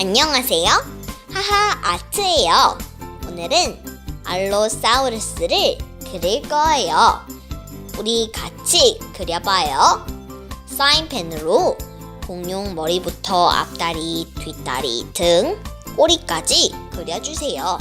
안녕하세요. 하하 아트예요. 오늘은 알로사우루스를 그릴 거예요. 우리 같이 그려봐요. 사인펜으로 공룡 머리부터 앞다리, 뒷다리, 등, 꼬리까지 그려주세요.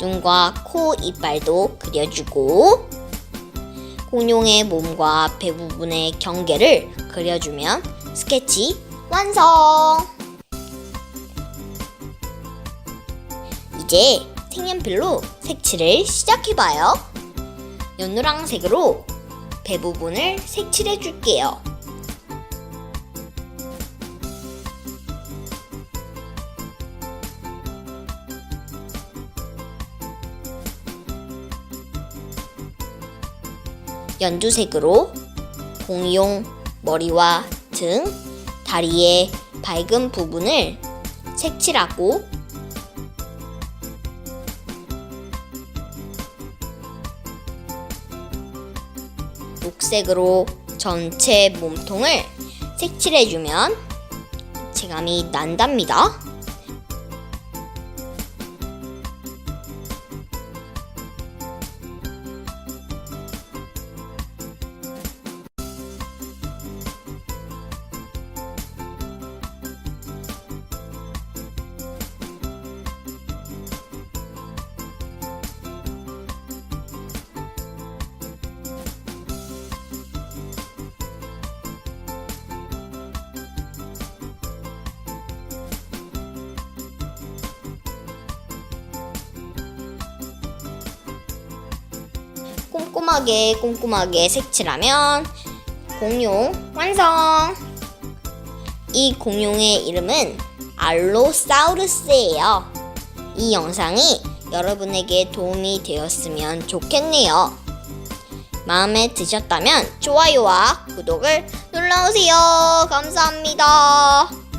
눈과 코, 이빨도 그려주고 공룡의 몸과 배 부분의 경계를 그려주면 스케치 완성! 이제 색연필로 색칠을 시작해봐요. 연노랑색으로 배 부분을 색칠해줄게요. 연두색으로 공룡 머리와 등, 다리의 밝은 부분을 색칠하고 녹색으로 전체 몸통을 색칠해주면 체감이 난답니다. 꼼꼼하게 꼼꼼하게 색칠하면 공룡 완성! 이 공룡의 이름은 알로사우루스예요. 이 영상이 여러분에게 도움이 되었으면 좋겠네요. 마음에 드셨다면 좋아요와 구독을 눌러주세요. 감사합니다.